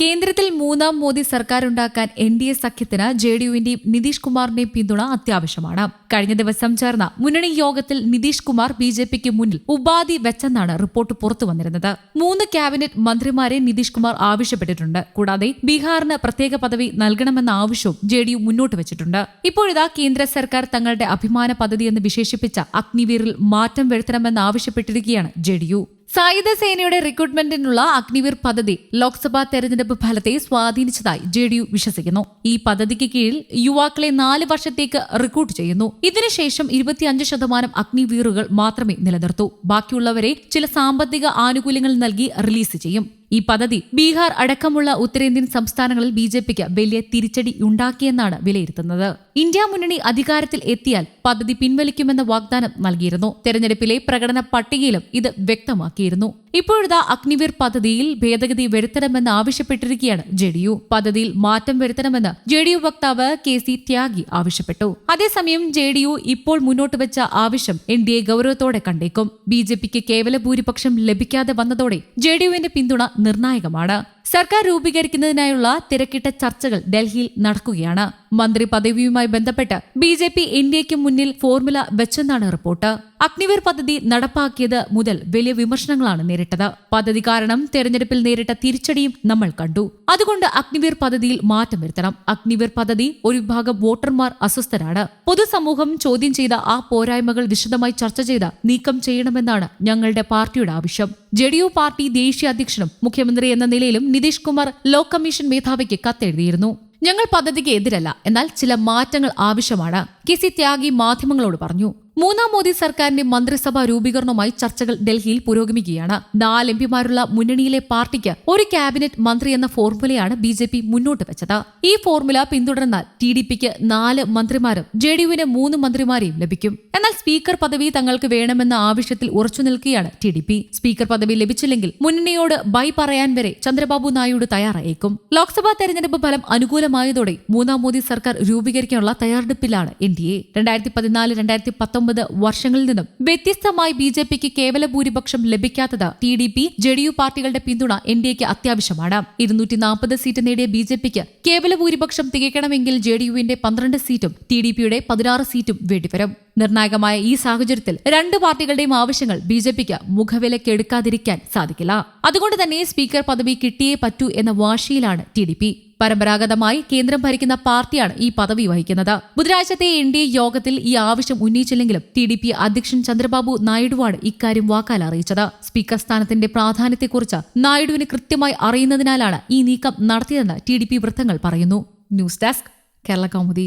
കേന്ദ്രത്തിൽ മൂന്നാം മോദി സർക്കാർ ഉണ്ടാക്കാൻ എൻ ഡി എ സഖ്യത്തിന് ജെ ഡി യുവിന്റെയും നിതീഷ് കുമാറിന്റെയും പിന്തുണ അത്യാവശ്യമാണ്. കഴിഞ്ഞ ദിവസം ചേർന്ന മുന്നണി യോഗത്തിൽ നിതീഷ് കുമാർ ബി ജെ പിക്ക് മുന്നിൽ ഉപാധി വെച്ചെന്നാണ് റിപ്പോർട്ട് പുറത്തു വന്നിരുന്നത് മൂന്ന് ക്യാബിനറ്റ് മന്ത്രിമാരെ നിതീഷ് കുമാർ ആവശ്യപ്പെട്ടിട്ടുണ്ട്. കൂടാതെ ബീഹാറിന് പ്രത്യേക പദവി നൽകണമെന്ന ആവശ്യവും ജെ ഡി യു മുന്നോട്ട് വെച്ചിട്ടുണ്ട്. ഇപ്പോഴിതാ കേന്ദ്ര സർക്കാർ തങ്ങളുടെ അഭിമാന പദ്ധതിയെന്ന് വിശേഷിപ്പിച്ച അഗ്നിവീറിൽ മാറ്റം വരുത്തണമെന്ന് ആവശ്യപ്പെട്ടിരിക്കുകയാണ് ജെ ഡി യു. സായുധ സേനയുടെ റിക്രൂട്ട്മെന്റിനുള്ള അഗ്നിവീർ പദ്ധതി ലോക്സഭാ തെരഞ്ഞെടുപ്പ് ഫലത്തെ സ്വാധീനിച്ചതായി ജെ ഡി യു വിശ്വസിക്കുന്നു. ഈ പദ്ധതിക്ക് കീഴിൽ യുവാക്കളെ നാല് വർഷത്തേക്ക് റിക്രൂട്ട് ചെയ്യുന്നു. ഇതിനുശേഷം ഇരുപത്തിയഞ്ച് ശതമാനം അഗ്നിവീറുകൾ മാത്രമേ നിലനിർത്തൂ. ബാക്കിയുള്ളവരെ ചില സാമ്പത്തിക ആനുകൂല്യങ്ങൾ നൽകി റിലീസ് ചെയ്യും. ഈ പദ്ധതി ബീഹാർ അടക്കമുള്ള ഉത്തരേന്ത്യൻ സംസ്ഥാനങ്ങളിൽ ബി ജെ പിക്ക് വലിയ തിരിച്ചടി ഉണ്ടാക്കിയെന്നാണ് വിലയിരുത്തുന്നത്. ഇന്ത്യ മുന്നണി അധികാരത്തിൽ എത്തിയാൽ പദ്ധതി പിൻവലിക്കുമെന്ന വാഗ്ദാനം നൽകിയിരുന്നു. തെരഞ്ഞെടുപ്പിലെ പ്രകടന പട്ടികയിലും ഇത് വ്യക്തമാക്കിയിരുന്നു. ഇപ്പോഴത്തെ അഗ്നിവീർ പദ്ധതിയിൽ ഭേദഗതി വരുത്തണമെന്ന് ആവശ്യപ്പെട്ടിരിക്കുകയാണ് ജെ ഡി യു. പദ്ധതിയിൽ മാറ്റം വരുത്തണമെന്ന് ജെ ഡി യു വക്താവ് കെ സി ത്യാഗി ആവശ്യപ്പെട്ടു. അതേസമയം ജെ ഡി യു ഇപ്പോൾ മുന്നോട്ട് വെച്ച ആവശ്യം എൻ ഡി എ ഗൌരവത്തോടെ കണ്ടേക്കും. ബി ജെ പിക്ക് കേവല ഭൂരിപക്ഷം ലഭിക്കാതെ വന്നതോടെ ജെ ഡി യുവിന്റെ പിന്തുണ നിർണായകമാണ്. സർക്കാർ രൂപീകരിക്കുന്നതിനായുള്ള തിരക്കിട്ട ചർച്ചകൾ ഡൽഹിയിൽ നടക്കുകയാണ്. മന്ത്രി പദവിയുമായി ബന്ധപ്പെട്ട് ബി ജെ പി ഇന്ത്യയ്ക്ക് മുന്നിൽ ഫോർമുല വെച്ചെന്നാണ് റിപ്പോർട്ട്. അഗ്നിവീർ പദ്ധതി നടപ്പാക്കിയത് മുതൽ വലിയ വിമർശനങ്ങളാണ് നേരിട്ടത്. പദ്ധതി കാരണം തെരഞ്ഞെടുപ്പിൽ നേരിട്ട തിരിച്ചടിയും നമ്മൾ കണ്ടു. അതുകൊണ്ട് അഗ്നിവീർ പദ്ധതിയിൽ മാറ്റം വരുത്തണം. അഗ്നിവീർ പദ്ധതി ഒരു വിഭാഗം വോട്ടർമാർ അസ്വസ്ഥരാണ്. പൊതുസമൂഹം ചോദ്യം ചെയ്ത ആ പോരായ്മകൾ വിശദമായി ചർച്ച ചെയ്ത് നീക്കം ചെയ്യണമെന്നാണ് ഞങ്ങളുടെ പാർട്ടിയുടെ ആവശ്യം. ജെ പാർട്ടി ദേശീയ അധ്യക്ഷനും മുഖ്യമന്ത്രി എന്ന നിലയിലും നിതീഷ് കുമാർ ലോ കമ്മീഷൻ മേധാവിക്ക് കത്തെഴുതിയിരുന്നു. ഞങ്ങൾ പദ്ധതിക്ക് എതിരല്ല. എന്നാൽ ചില മാറ്റങ്ങൾ ആവശ്യമാണ് കെ സി ത്യാഗി മാധ്യമങ്ങളോട് പറഞ്ഞു. മൂന്നാം മോദി സർക്കാരിന്റെ മന്ത്രിസഭാ രൂപീകരണവുമായി ചർച്ചകൾ ഡൽഹിയിൽ പുരോഗമിക്കുകയാണ്. നാല് എം പിമാരുള്ള മുന്നണിയിലെ പാർട്ടിക്ക് ഒരു ക്യാബിനറ്റ് മന്ത്രി എന്ന ഫോർമുലയാണ് ബി ജെ പി മുന്നോട്ട് വെച്ചത്. ഈ ഫോർമുല പിന്തുടർന്നാൽ ടി ഡി പിക്ക് നാല് മന്ത്രിമാരും ജെ ഡി യുവിന് മൂന്ന് മന്ത്രിമാരെയും ലഭിക്കും. എന്നാൽ സ്പീക്കർ പദവി തങ്ങൾക്ക് വേണമെന്ന ആവശ്യത്തിൽ ഉറച്ചു നിൽക്കുകയാണ് ടി ഡി പി. സ്പീക്കർ പദവി ലഭിച്ചില്ലെങ്കിൽ മുന്നണിയോട് ബൈ പറയാൻ വരെ ചന്ദ്രബാബു നായിഡു തയ്യാറായേക്കും. ലോക്സഭാ തെരഞ്ഞെടുപ്പ് ഫലം അനുകൂലമായതോടെ മൂന്നാം മോദി സർക്കാർ രൂപീകരിക്കാനുള്ള തയ്യാറെടുപ്പിലാണ് എൻ ഡി എ. രണ്ടായിരത്തി പതിനാല് രണ്ടായിരത്തി പത്തൊമ്പത് വർഷങ്ങളിൽ നിന്നും വ്യത്യസ്തമായി ബി ജെ പിക്ക് കേവല ഭൂരിപക്ഷം ലഭിക്കാത്തത് T D P J D U പാർട്ടികളുടെ പിന്തുണ എൻ ഡി എക്ക് അത്യാവശ്യമാണ്. ഇരുന്നൂറ്റി നാൽപ്പത് സീറ്റ് നേടിയ ബി ജെ പിക്ക് കേവല ഭൂരിപക്ഷം തികയ്ക്കണമെങ്കിൽ ജെ ഡി യുവിന്റെ പന്ത്രണ്ട് സീറ്റും ടി ഡി പിയുടെ പതിനാറ് സീറ്റും വേണ്ടിവരും. നിർണായകമായ ഈ സാഹചര്യത്തിൽ രണ്ട് പാർട്ടികളുടെയും ആവശ്യങ്ങൾ ബി ജെ പിക്ക് മുഖവിലക്കെടുക്കാതിരിക്കാൻ സാധിക്കില്ല. അതുകൊണ്ട് തന്നെ സ്പീക്കർ പദവി കിട്ടിയേ പറ്റൂ എന്ന വാശിയിലാണ് ടി ഡി പി. പരമ്പരാഗതമായി കേന്ദ്രം ഭരിക്കുന്ന പാർട്ടിയാണ് ഈ പദവി വഹിക്കുന്നത്. ബുധനാഴ്ചത്തെ എൻ ഡി എ യോഗത്തിൽ ഈ ആവശ്യം ഉന്നയിച്ചില്ലെങ്കിലും ടി ഡി പി അധ്യക്ഷൻ ചന്ദ്രബാബു നായിഡുവാണ് ഇക്കാര്യം വാക്കാൽ അറിയിച്ചത്. സ്പീക്കർ സ്ഥാനത്തിന്റെ പ്രാധാന്യത്തെക്കുറിച്ച് നായിഡുവിന് കൃത്യമായി അറിയുന്നതിനാലാണ് ഈ നീക്കം നടത്തിയതെന്ന് ടി ഡി പി വൃത്തങ്ങൾ പറയുന്നു. News desk Kerala Kaumudi.